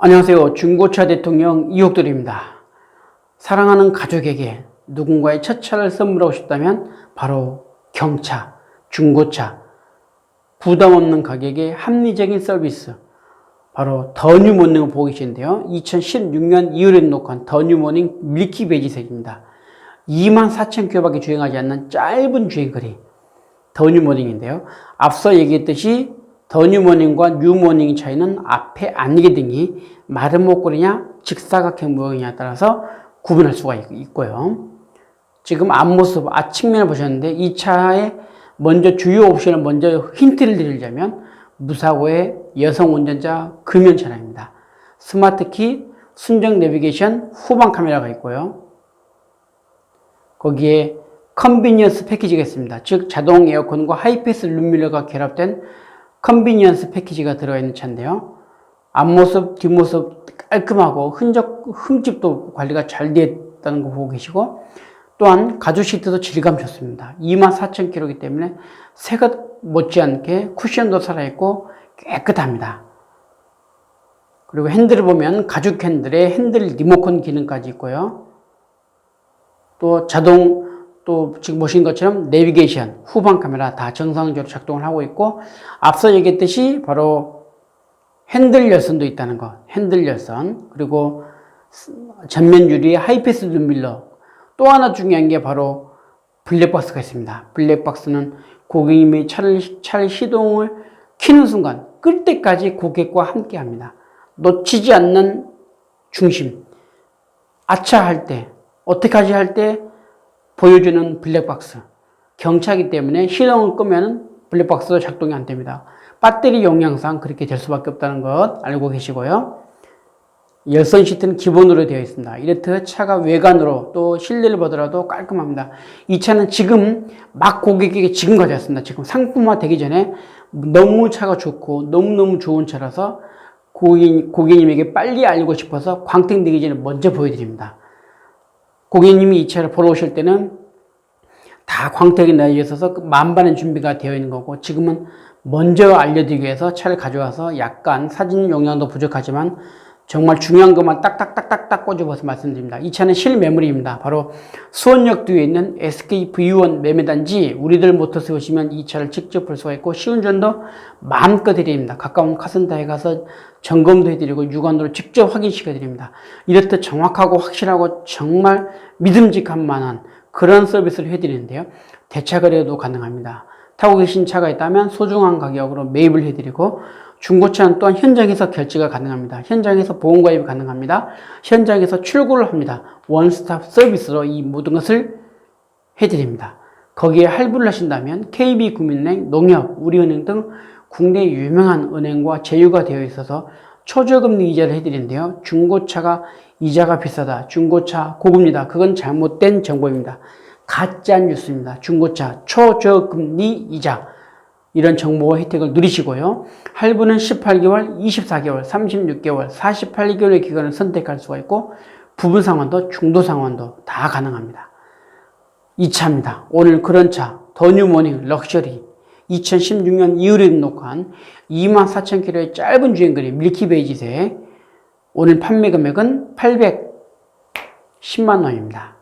안녕하세요. 중고차 대통령 이옥돌입니다. 사랑하는 가족에게 누군가의 첫 차를 선물하고 싶다면 바로 경차, 중고차, 부담 없는 가격에 합리적인 서비스, 바로 더 뉴 모닝을 보고 계시는데요. 2016년 2월에 녹화한 더 뉴 모닝 밀키 베이지색입니다. 2만 4천 킬로밖에 주행하지 않는 짧은 주행거리 더 뉴 모닝인데요. 앞서 얘기했듯이 더 뉴모닝과 뉴모닝의 차이는 앞에 안개 등이 마른 목걸이냐 직사각형 모양이냐에 따라서 구분할 수가 있- 있고요. 지금 앞모습, 앞측면을 보셨는데 이 차의 먼저 주요 옵션을 먼저 힌트를 드리자면 무사고의 여성 운전자 금연 차량입니다. 스마트키, 순정 내비게이션, 후방 카메라가 있고요. 거기에 컨비니언스 패키지가 있습니다. 즉 자동 에어컨과 하이패스 룸밀러가 결합된 컨비니언스 패키지가 들어가 있는 차인데요. 앞모습, 뒷모습 깔끔하고 흔적, 흠집도 관리가 잘 되어 있다는 거 보고 계시고 또한 가죽 시트도 질감 좋습니다. 24,000km이기 때문에 새것 못지않게 쿠션도 살아있고 깨끗합니다. 그리고 핸들을 보면 가죽 핸들에 핸들 리모컨 기능까지 있고요. 또 자동 또 지금 보신 것처럼 내비게이션, 후방 카메라 다 정상적으로 작동을 하고 있고 앞서 얘기했듯이 바로 핸들 열선도 있다는 것. 핸들 열선 그리고 전면 유리에 하이패스 룸밀러 또 하나 중요한 게 바로 블랙박스가 있습니다. 블랙박스는 고객님이 차를, 차를 시동을 키는 순간 끌 때까지 고객과 함께 합니다. 놓치지 않는 중심. 아차 할 때, 어떻게하지 할 때 보여주는 블랙박스. 경차기 때문에 시동을 끄면 블랙박스도 작동이 안 됩니다. 배터리 용량상 그렇게 될 수밖에 없다는 것 알고 계시고요. 열선 시트는 기본으로 되어 있습니다. 이렇듯 차가 외관으로 또 실내를 보더라도 깔끔합니다. 이 차는 지금 막 고객에게 지금 가져왔습니다. 지금 상품화 되기 전에 너무 차가 좋고 너무너무 좋은 차라서 고객, 고객님에게 빨리 알고 싶어서 광택되기 전에 먼저 보여드립니다. 고객님이 이 차를 보러 오실 때는 다 광택이 나 있어서 그 만반의 준비가 되어 있는 거고 지금은 먼저 알려드리기 위해서 차를 가져와서 약간 사진 용량도 부족하지만 정말 중요한 것만 딱딱딱딱딱 꽂아봐서 말씀드립니다. 이 차는 실매물입니다. 바로 수원역 뒤에 있는 SKV1 매매단지 우리들 모터스 오시면 이 차를 직접 볼 수가 있고 시운전도 마음껏 해드립니다. 가까운 카센터에 가서 점검도 해드리고 육안으로 직접 확인시켜드립니다. 이렇듯 정확하고 확실하고 정말 믿음직한 만한 그런 서비스를 해드리는데요. 대차 거래도 가능합니다. 타고 계신 차가 있다면 소중한 가격으로 매입을 해드리고 중고차는 또한 현장에서 결제가 가능합니다. 현장에서 보험가입이 가능합니다. 현장에서 출고를 합니다. 원스톱 서비스로 이 모든 것을 해드립니다. 거기에 할부를 하신다면 KB국민은행, 농협, 우리은행 등 국내 유명한 은행과 제휴가 되어 있어서 초저금리 이자를 해드리는데요. 중고차가 이자가 비싸다. 중고차 고급니다. 그건 잘못된 정보입니다. 가짜 뉴스입니다. 중고차 초저금리 이자. 이런 정보 혜택을 누리시고요. 할부는 18개월, 24개월, 36개월, 48개월의 기간을 선택할 수가 있고 부분 상환도 중도 상환도 다 가능합니다. 이 차입니다. 오늘 그런 차, 더 뉴모닝 럭셔리 2016년 2월에 녹화한 24,000km의 짧은 주행거리 밀키 베이지색 오늘 판매 금액은 810만 원입니다.